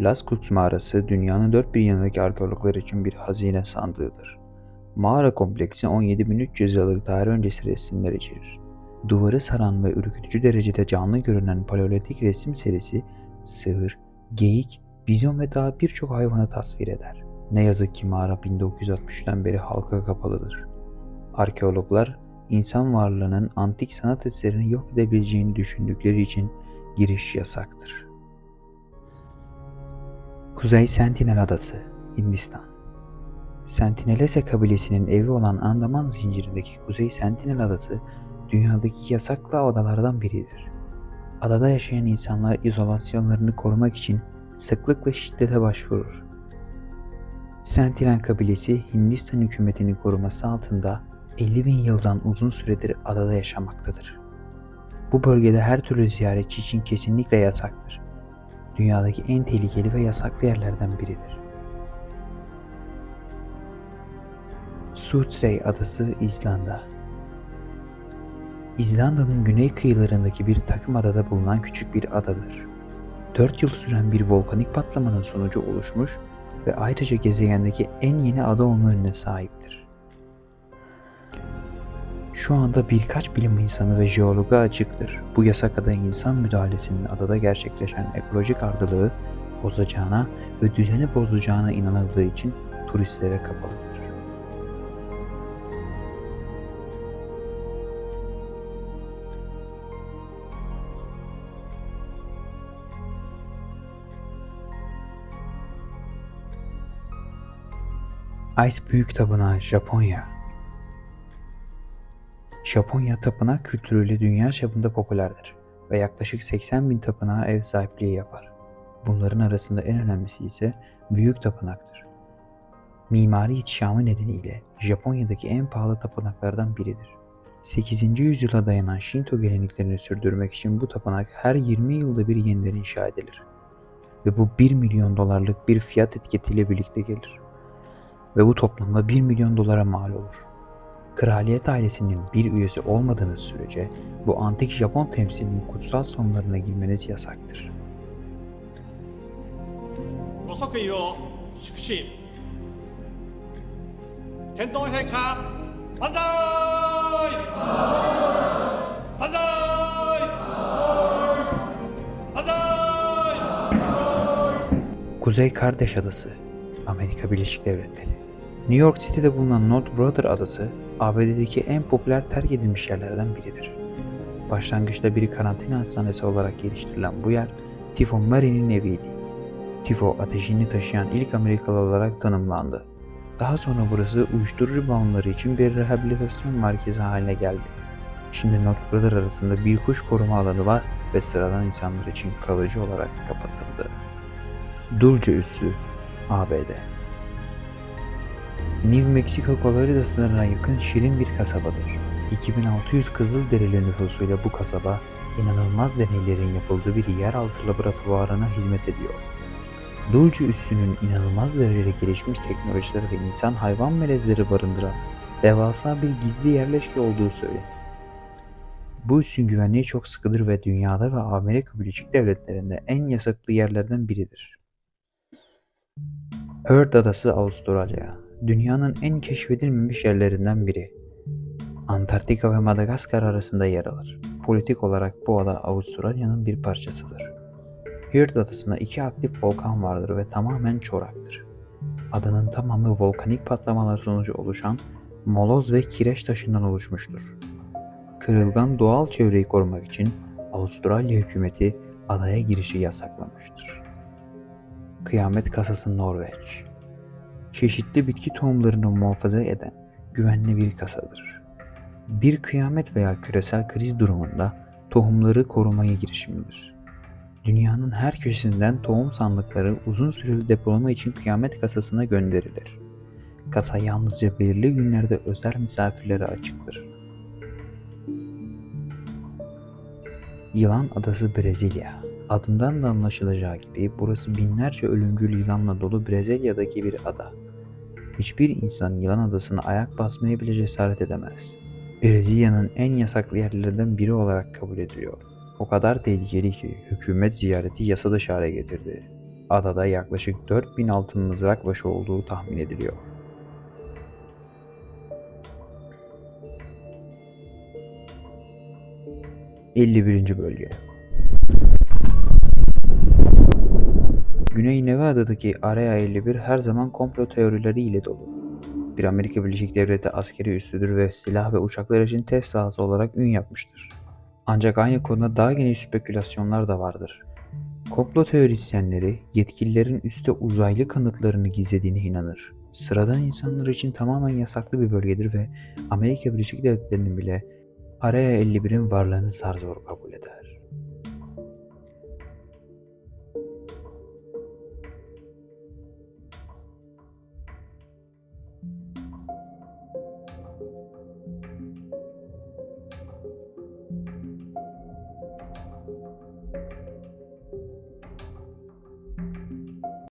Lascaux mağarası dünyanın dört bir yanındaki arkeologlar için bir hazine sandığıdır. Mağara kompleksi 17.300 yıllık tarih öncesi resimler içerir. Duvarı saran ve ürkütücü derecede canlı görünen paleolitik resim serisi sığır, geyik, bizon ve daha birçok hayvanı tasvir eder. Ne yazık ki mağara 1963'ten beri halka kapalıdır. Arkeologlar insan varlığının antik sanat eserini yok edebileceğini düşündükleri için giriş yasaktır. Kuzey Sentinel Adası, Hindistan Sentinelese kabilesinin evi olan Andaman zincirindeki Kuzey Sentinel Adası, dünyadaki yasaklı adalardan biridir. Adada yaşayan insanlar izolasyonlarını korumak için sıklıkla şiddete başvurur. Sentinel kabilesi Hindistan hükümetinin koruması altında 50 bin yıldan uzun süredir adada yaşamaktadır. Bu bölgede her türlü ziyaretçi için kesinlikle yasaktır. Dünyadaki en tehlikeli ve yasaklı yerlerden biridir. Surtsey Adası İzlanda İzlanda'nın güney kıyılarındaki bir takım adada bulunan küçük bir adadır. 4 yıl süren bir volkanik patlamanın sonucu oluşmuş ve ayrıca gezegendeki en yeni ada olma önüne sahiptir. Şu anda birkaç bilim insanı ve jeologa açıktır. Bu yasak ada insan müdahalesinin adada gerçekleşen ekolojik ardılığı bozacağına ve düzeni bozacağına inanıldığı için turistlere kapalıdır. Ice Büyük Tapınağı Japonya Japonya tapınak kültürüyle dünya çapında popülerdir ve yaklaşık 80 bin tapınağa ev sahipliği yapar. Bunların arasında en önemlisi ise Büyük Tapınaktır. Mimari ihtişamı nedeniyle Japonya'daki en pahalı tapınaklardan biridir. 8. yüzyıla dayanan Shinto geleneklerini sürdürmek için bu tapınak her 20 yılda bir yeniden inşa edilir. Ve bu 1 milyon dolarlık bir fiyat etiketiyle birlikte gelir. Ve bu toplamda 1 milyon dolara mal olur kraliyet ailesinin bir üyesi olmadığınız sürece bu antik Japon temsilinin kutsal sonlarına girmeniz yasaktır. Kuzey Kardeş Adası, Amerika Birleşik Devletleri. New York City'de bulunan North Brother Adası, ABD'deki en popüler terk edilmiş yerlerden biridir. Başlangıçta bir karantina hastanesi olarak geliştirilen bu yer, Tifo Mary'nin eviydi. Tifo ateşini taşıyan ilk Amerikalı olarak tanımlandı. Daha sonra burası uyuşturucu bağımlıları için bir rehabilitasyon merkezi haline geldi. Şimdi North Brother arasında bir kuş koruma alanı var ve sıradan insanlar için kalıcı olarak kapatıldı. Dulce Üssü, ABD New Mexico Colorado sınırına yakın şirin bir kasabadır. 2600 Kızılderili nüfusuyla bu kasaba, inanılmaz deneylerin yapıldığı bir yeraltı laboratuvarına hizmet ediyor. Dulce üssünün inanılmaz derecede gelişmiş teknolojileri ve insan hayvan melezleri barındıran devasa bir gizli yerleşke olduğu söylenir. Bu üssün güvenliği çok sıkıdır ve dünyada ve Amerika Birleşik Devletleri'nde en yasaklı yerlerden biridir. Heard Adası Avustralya Dünyanın en keşfedilmemiş yerlerinden biri. Antarktika ve Madagaskar arasında yer alır. Politik olarak bu ada Avustralya'nın bir parçasıdır. Heard Adası'nda iki aktif volkan vardır ve tamamen çoraktır. Adanın tamamı volkanik patlamalar sonucu oluşan moloz ve kireç taşından oluşmuştur. Kırılgan doğal çevreyi korumak için Avustralya hükümeti adaya girişi yasaklamıştır. Kıyamet Kasası Norveç Çeşitli bitki tohumlarını muhafaza eden güvenli bir kasadır. Bir kıyamet veya küresel kriz durumunda tohumları korumaya girişimidir. Dünyanın her köşesinden tohum sandıkları uzun süreli depolama için kıyamet kasasına gönderilir. Kasa yalnızca belirli günlerde özel misafirlere açıktır. Yılan Adası Brezilya Adından da anlaşılacağı gibi burası binlerce ölümcül yılanla dolu Brezilya'daki bir ada. Hiçbir insan yılan adasına ayak basmaya bile cesaret edemez. Brezilya'nın en yasaklı yerlerinden biri olarak kabul ediliyor. O kadar tehlikeli ki hükümet ziyareti yasa dışı hale getirdi. adada yaklaşık 4000 altın mızrak başı olduğu tahmin ediliyor. ...51. Bölge Güney Nevada'daki Area 51 her zaman komplo teorileriyle dolu. Bir Amerika Birleşik Devletleri askeri üssüdür ve silah ve uçaklar için test sahası olarak ün yapmıştır. Ancak aynı konuda daha geniş spekülasyonlar da vardır. Komplo teorisyenleri yetkililerin üste uzaylı kanıtlarını gizlediğine inanır. Sıradan insanlar için tamamen yasaklı bir bölgedir ve Amerika Birleşik Devletleri'nin bile Area 51'in varlığını zar zor kabul eder.